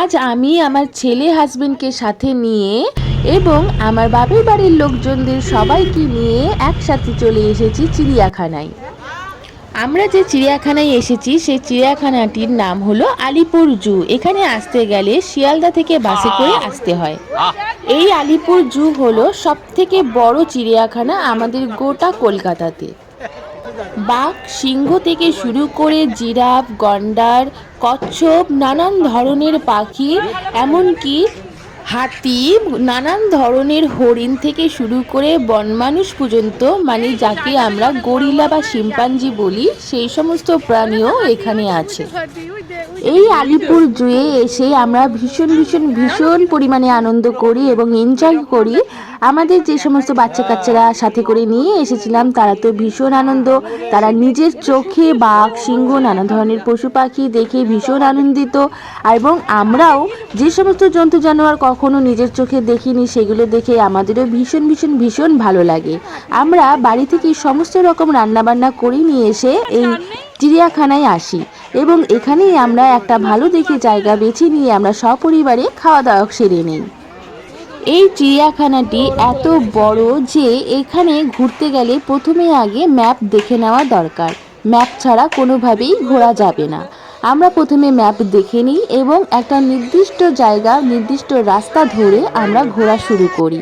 আজ আমি আমার ছেলে হাজবেন্ডকে সাথে নিয়ে এবং আমার বাপের বাড়ির লোকজনদের সবাইকে নিয়ে একসাথে চলে এসেছি চিড়িয়াখানায়। আমরা যে চিড়িয়াখানায় এসেছি সেই চিড়িয়াখানাটির নাম হলো আলিপুর জু। এখানে আসতে গেলে শিয়ালদা থেকে বাসে করে আসতে হয়। এই আলিপুর জু হলো সব থেকে বড় চিড়িয়াখানা আমাদের গোটা কলকাতাতে। বাঘ সিংহ থেকে শুরু করে জিরাফ গন্ডার কচ্ছপ নানান ধরনের পাখি এমনকি হাতি নানান ধরনের হরিণ থেকে শুরু করে বনমানুষ পর্যন্ত মানে যাকে আমরা গরিলা বা শিম্পাঞ্জি বলি, সেই সমস্ত প্রাণীও এখানে আছে। এই আলিপুর জুয়ে এসে আমরা ভীষণ ভীষণ ভীষণ পরিমাণে আনন্দ করি এবং এনজয় করি। আমাদের যে সমস্ত বাচ্চা কাচ্চারা সাথে করে নিয়ে এসেছিলাম, তারা তো ভীষণ আনন্দ। তারা নিজের চোখে বাঘ, সিংহ, নানা ধরনের পশু পাখি দেখে ভীষণ আনন্দিত। এবং আমরাও যে সমস্ত জন্তু জানোয়ার কখনো নিজের চোখে দেখিনি, সেগুলো দেখে আমাদেরও ভীষণ ভীষণ ভীষণ ভালো লাগে। আমরা বাড়ি থেকে সমস্ত রকম রান্নাবান্না করে নিয়ে এসে এই চিড়িয়াখানায় আসি এবং এখানেই আমরা একটা ভালো দেখে জায়গা বেছে নিয়ে আমরা সপরিবারে খাওয়া দাওয়া সেরে নিই। এই চিড়িয়াখানাটি এত বড় যে এখানে ঘুরতে গেলে প্রথমে আগে ম্যাপ দেখে নেওয়া দরকার। ম্যাপ ছাড়া কোনোভাবেই ঘোরা যাবে না। আমরা প্রথমে ম্যাপ দেখে নিই এবং একটা নির্দিষ্ট জায়গা, নির্দিষ্ট রাস্তা ধরে আমরা ঘোরা শুরু করি।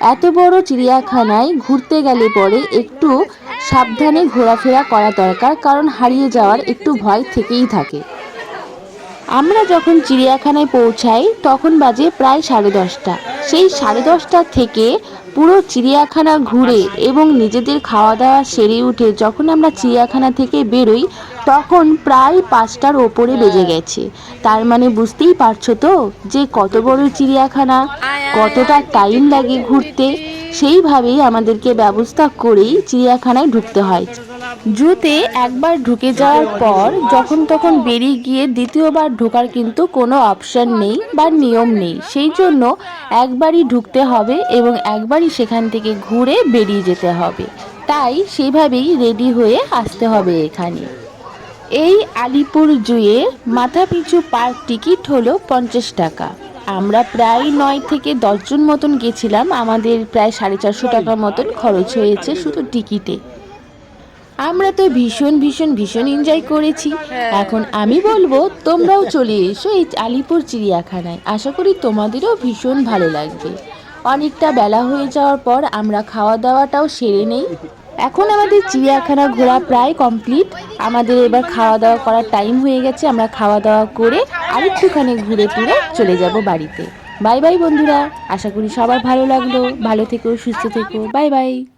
এত বড় চিড়িয়াখানায় ঘুরতে গেলে পরে একটু সাবধানে ঘোরাফেরা করা দরকার, কারণ হারিয়ে যাওয়ার একটু ভয় থেকেই থাকে। আমরা যখন চিড়িয়াখানায় পৌঁছাই, তখন বাজে প্রায় সাড়ে দশটা। সেই সাড়ে দশটা থেকে পুরো চিড়িয়াখানা ঘুরে এবং নিজেদের খাওয়া দাওয়া সেরে উঠে যখন আমরা চিড়িয়াখানা থেকে বেরোই, তখন প্রায় পাঁচটার ওপরে বেজে গেছে। তার মানে বুঝতেই পারছ তো যে কত বড় চিড়িয়াখানা, কতটা টাইম লাগে ঘুরতে। সেইভাবেই আমাদেরকে ব্যবস্থা করেই চিড়িয়াখানায় ঢুকতে হয়। জুতে একবার ঢুকে যাওয়ার পর যখন তখন বেরিয়ে গিয়ে দ্বিতীয়বার ঢোকার কিন্তু কোনো অপশান নেই বা নিয়ম নেই। সেই জন্য একবারই ঢুকতে হবে এবং একবারই সেখান থেকে ঘুরে বেরিয়ে যেতে হবে। তাই সেভাবেই রেডি হয়ে আসতে হবে এখানে। এই আলিপুর জুয়ে মাথা পিছু পার টিকিট হলো পঞ্চাশ টাকা। আমরা প্রায় নয় থেকে দশজন মতন গেছিলাম। আমাদের প্রায় সাড়ে চারশো টাকার মতন খরচ হয়েছে শুধু টিকিটে। আমরা তো ভীষণ ভীষণ ভীষণ এনজয় করেছি। এখন আমি বলব তোমরাও চলে এসো এই আলিপুর চিড়িয়াখানায়। আশা করি তোমাদেরও ভীষণ ভালো লাগবে। অনেকটা বেলা হয়ে যাওয়ার পর আমরা খাওয়া দাওয়াটাও সেরে নেই। এখন আমাদের চিড়িয়াখানা ঘোরা প্রায় কমপ্লিট আমাদের এবার খাওয়া দাওয়া করার টাইম হয়ে গেছে। আমরা খাওয়া দাওয়া করে আরেকটুখানি ঘুরে টুরে চলে যাব বাড়িতে। বাই বাই বন্ধুরা। আশা করি সবার ভালো লাগল। ভালো থেকো সুস্থ থেকো। Bye bye.